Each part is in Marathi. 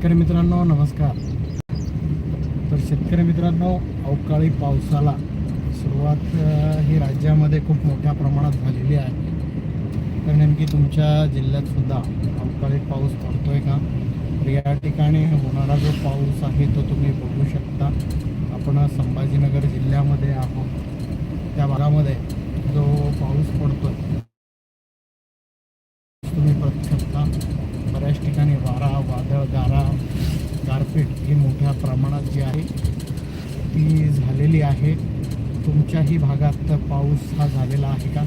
शेतकरी मित्रांनो नमस्कार. तर शेतकरी मित्रांनो अवकाळी पावसाला सुरुवात ही राज्यामध्ये खूप मोठ्या प्रमाणात झालेली आहे. तर नेमकी तुमच्या जिल्ह्यात सुद्धा अवकाळी पाऊस पडतोय का? तर या ठिकाणी होणारा जो पाऊस आहे तो तुम्ही बघू शकता. आपण संभाजीनगर जिल्ह्यामध्ये आहोत. त्या भागामध्ये जो पाऊस पडतोय तुम्ही बघू शकता. बऱ्याच ठिकाणी वारा वादळ गारा गारपीट ही मोठ्या प्रमाणात जी आहे ती झालेली आहे. तुमच्याही भागात पाऊस हा झालेला आहे का?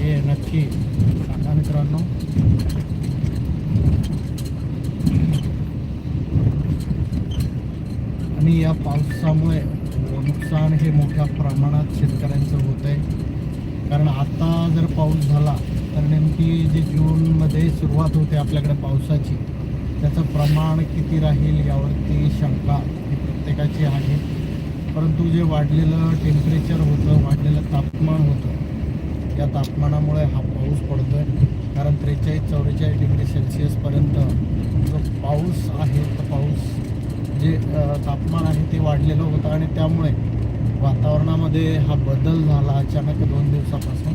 हे नक्की सांगा मित्रांनो. आणि या पावसामुळे नुकसान हे मोठ्या प्रमाणात शेतकऱ्यांचं होत आहे कारण आता जर पाऊस झाला तर नेमकी जी जूनमध्ये सुरुवात होते आपल्याकडे पावसाची त्याचं प्रमाण किती राहील यावरती शंका ही प्रत्येकाची आहे. परंतु जे वाढलेलं टेम्परेचर होतं वाढलेलं तापमान होतं या तापमानामुळे हा पाऊस पडतो आहे कारण त्रेचाळीस चौवेचाळीस डिग्री सेल्सिअसपर्यंत जो पाऊस आहे तो पाऊस जे तापमान आहे ते वाढलेलं होतं. आणि त्यामुळे वातावरणामध्ये हा बदल झाला अचानक दोन दिवसापासून.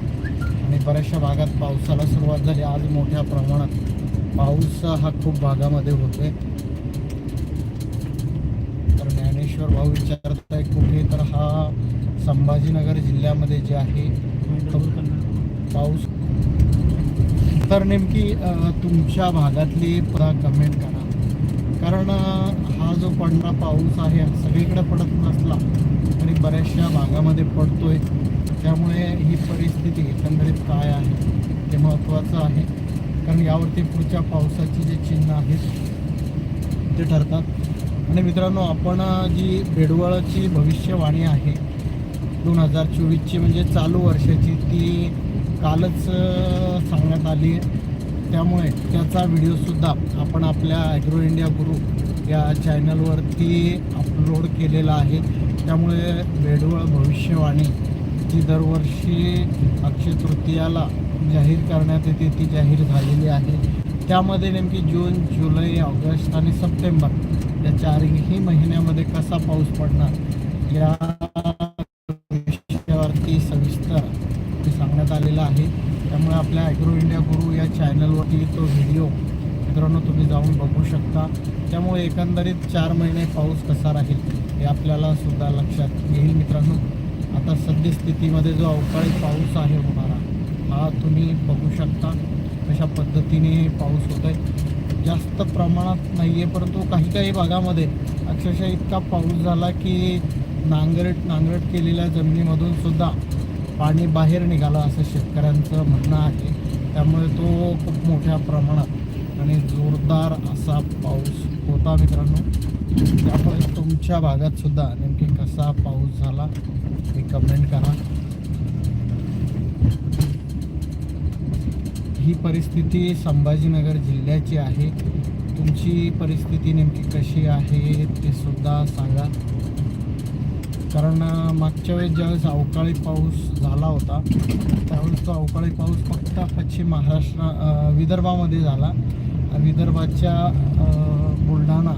आणि बऱ्याचशा भागात पावसाला सुरुवात झाली. आज मोठ्या प्रमाणात पाऊस हा खूप भागामध्ये होतोय. तर ज्ञानेश्वर भाऊ विचारताय कुठे? तर हा संभाजीनगर जिल्ह्यामध्ये जे आहे पाऊस. तर नेमकी तुमच्या भागातली पदा कमेंट करा. कारण हा जो पडणारा पाऊस आहे सगळीकडे पडत नसला तरी बऱ्याचशा भागामध्ये पडतोय. त्यामुळे ही परिस्थिती एकंदरीत काय आहे ते महत्त्वाचं आहे. कारण यावरती पुढच्या पावसाची जे चिन्ह आहेत ते ठरतात. आणि मित्रांनो आपण जी बेडवळची भविष्यवाणी आहे दोन हजार चोवीसची म्हणजे चालू वर्षाची ती कालच सांगण्यात आली आहे. त्यामुळे त्याचा व्हिडिओसुद्धा आपण आपल्या ॲग्रो इंडिया ग्रुप या चॅनलवरती अपलोड केलेला आहे. त्यामुळे बेडवळ भविष्यवाणी जी दरवर्षी अक्षय तृतीयाला जाहीर करण्यात येते ती जाहीर झालेली आहे. त्यामध्ये नेमकी जून जुलै ऑगस्ट आणि सप्टेंबर या चारही महिन्यामध्ये कसा पाऊस पडणार? या विषयावरती सविस्तर सांगण्यात आलेलं आहे. त्यामुळे आपल्या ॲग्रो इंडिया गुरु या चॅनलवरती तो व्हिडिओ मित्रांनो तुम्ही जाऊन बघू शकता. त्यामुळे एकंदरीत चार महिने पाऊस कसा राहील हे आपल्याला सुद्धा लक्षात येईल मित्रांनो. आता सद्यस्थितीमध्ये जो अवकाळी पाऊस आहे होणारा हा तुम्ही बघू शकता कशा पद्धतीने पाऊस होत आहे जास्त प्रमाणात नाही आहे परंतु काही काही भागामध्ये अक्षरशः इतका पाऊस झाला की नांगरट नांगरट केलेल्या जमिनीमधून सुद्धा पाणी बाहेर निघालं असं शेतकऱ्यांचं म्हणणं आहे. त्यामुळे तो खूप मोठ्या प्रमाणात आणि जोरदार असा पाऊस होता मित्रांनो. त्यामुळे तुमच्या भागात सुद्धा नेमकी कसा पाऊस झाला हे कमेंट करा. ही परिस्थिती संभाजीनगर जिल्ह्याची आहे. तुमची परिस्थिती नेमकी कशी आहे ते सुद्धा सांगा. कारण मागच्या वेळेस ज्यावेळेस अवकाळी पाऊस झाला होता त्यावेळेस तो अवकाळी पाऊस फक्त पश्चिम महाराष्ट्र विदर्भामध्ये झाला. विदर्भाच्या बुलढाणा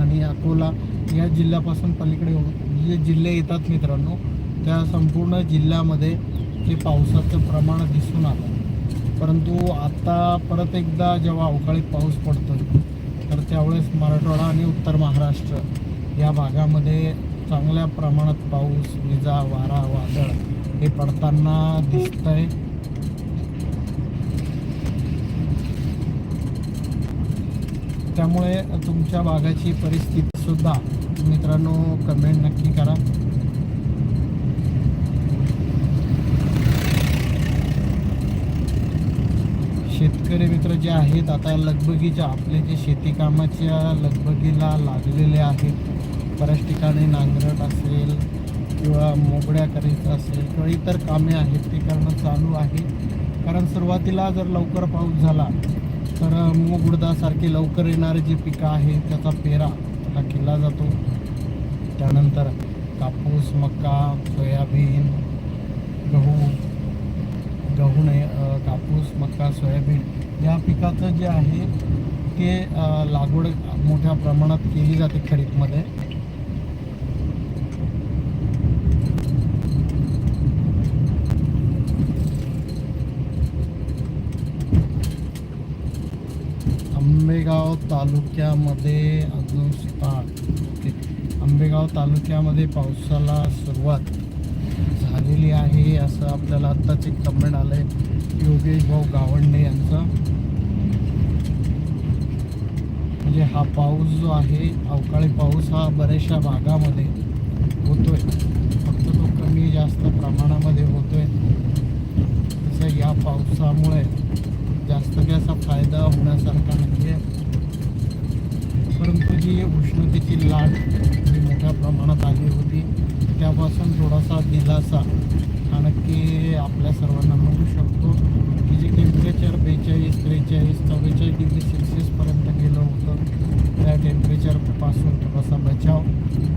आणि अकोला या जिल्ह्यापासून पलीकडे जे म्हणजे जिल्हे येतात मित्रांनो त्या संपूर्ण जिल्ह्यामध्ये ते पावसाचं प्रमाण दिसून आलं. परंतु आता परत एकदा जेव्हा अवकाळी पाऊस पडतो तर त्यावेळेस मराठवाडा आणि उत्तर महाराष्ट्र या भागामध्ये चांगल्या प्रमाणात पाऊस विजा वारा वादळ हे पडताना दिसतंय. त्यामुळे तुमच्या भागाची परिस्थितीसुद्धा मित्रांनो कमेंट नक्की करा. शेतकरी मित्र जे आहेत आता लगबगीच्या आपले जे शेतीकामाच्या लगबगीला लागलेले आहेत बऱ्याच ठिकाणी नांगरट असेल किंवा मोगड्या करायचं असेल किंवा इतर कामे आहेत ते करणं चालू आहे. कारण सुरुवातीला जर लवकर पाऊस झाला तर मूग उडदासारखी लवकर येणारे जे पिकं आहे त्याचा पेरा हा केला जातो. त्यानंतर कापूस मका सोयाबीन गहू गहू नाही कापूस मका सोयाबीन या पिकाचं जे आहे ते लागवड मोठ्या प्रमाणात केली जाते खरीपमध्ये आंबेगाव तालुक्यामध्ये अजून स्टार्ट. ओके. आंबेगाव तालुक्यामध्ये पावसाला सुरुवात झालेली आहे असं आपल्याला आत्ताच एक कमेंट आलं आहे योगेश भाऊ गावंडे यांचा. म्हणजे हा पाऊस जो आहे अवकाळी पाऊस हा बऱ्याचशा भागामध्ये होतोय फक्त तो कमी जास्त प्रमाणामध्ये होतोय तसं या पावसामुळे जास्त काही असा फायदा होण्यासारखा नाही आहे परंतु जी उष्णतेची लाट ही मोठ्या प्रमाणात आली होती. त्यापासून थोडासा दिलासा हा नक्की आपल्या सर्वांना मिळू शकतो. की जे टेम्परेचर बेचाळीस त्रेचाळीस चव्वेचाळीस डिग्री सेल्सिअसपर्यंत गेलं होतं त्या टेम्परेचरपासून थोडासा बचाव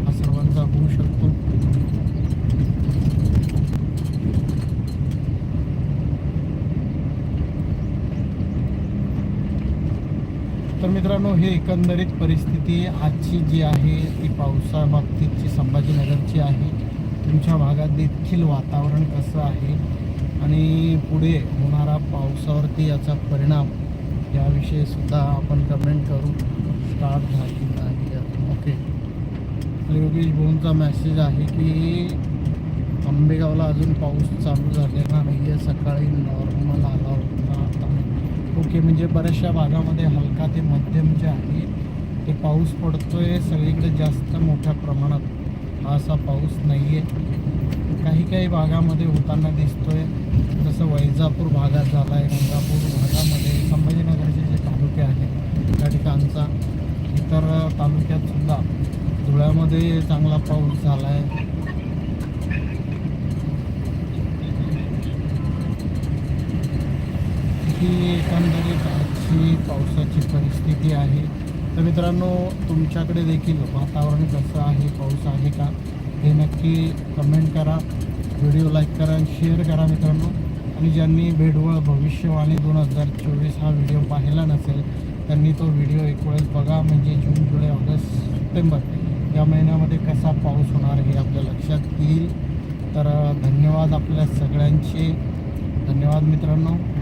हा सर्वांचा होऊ शकतो. तर मित्रांनो हे एकंदरीत परिस्थिती आजची जी आहे ती पावसाबाबतीतची संभाजीनगरची आहे. तुमच्या भागात देखील वातावरण कसं आहे आणि पुढे होणारा पावसावरती याचा परिणाम याविषयी सुद्धा आपण कमेंट करू. स्टार्ट झाली आहे ओके योगेश भाऊंचा मेसेज आहे की आंबेगावला अजून पाऊस चालू झालेला नाही आहे सकाळी नॉर्मल आला होता. आता ओके म्हणजे बऱ्याचशा भागामध्ये हलका ते मध्यम जे आहे ते पाऊस पडतोय सगळीकडे जास्त मोठ्या प्रमाणात. हा असा पाऊस नाही आहे काही काही भागामध्ये होताना दिसतोय. जसं वैजापूर भागात झाला आहे गंगापूर भागामध्ये संभाजीनगरचे जे तालुके आहेत त्या ठिकाणचा. इतर तालुक्यात सुद्धा धुळ्यामध्ये चांगला पाऊस झाला आहे ही एकंदरीत आजची पावसाची परिस्थिती आहे. तर मित्रांनो तुमच्याकडे देखील वातावरण कसं आहे पाऊस आहे का? हे नक्की कमेंट करा. व्हिडिओ लाईक करा आणि शेअर करा मित्रांनो. आणि ज्यांनी भेडवळ भविष्यवाणी दोन हजार चोवीस हा व्हिडिओ पाहिला नसेल त्यांनी तो व्हिडिओ एक वेळेस बघा. म्हणजे जून जुलै ऑगस्ट सप्टेंबर या महिन्यामध्ये कसा पाऊस होणार हे आपल्या लक्षात येईल. तर धन्यवाद आपल्या सगळ्यांचे. धन्यवाद मित्रांनो.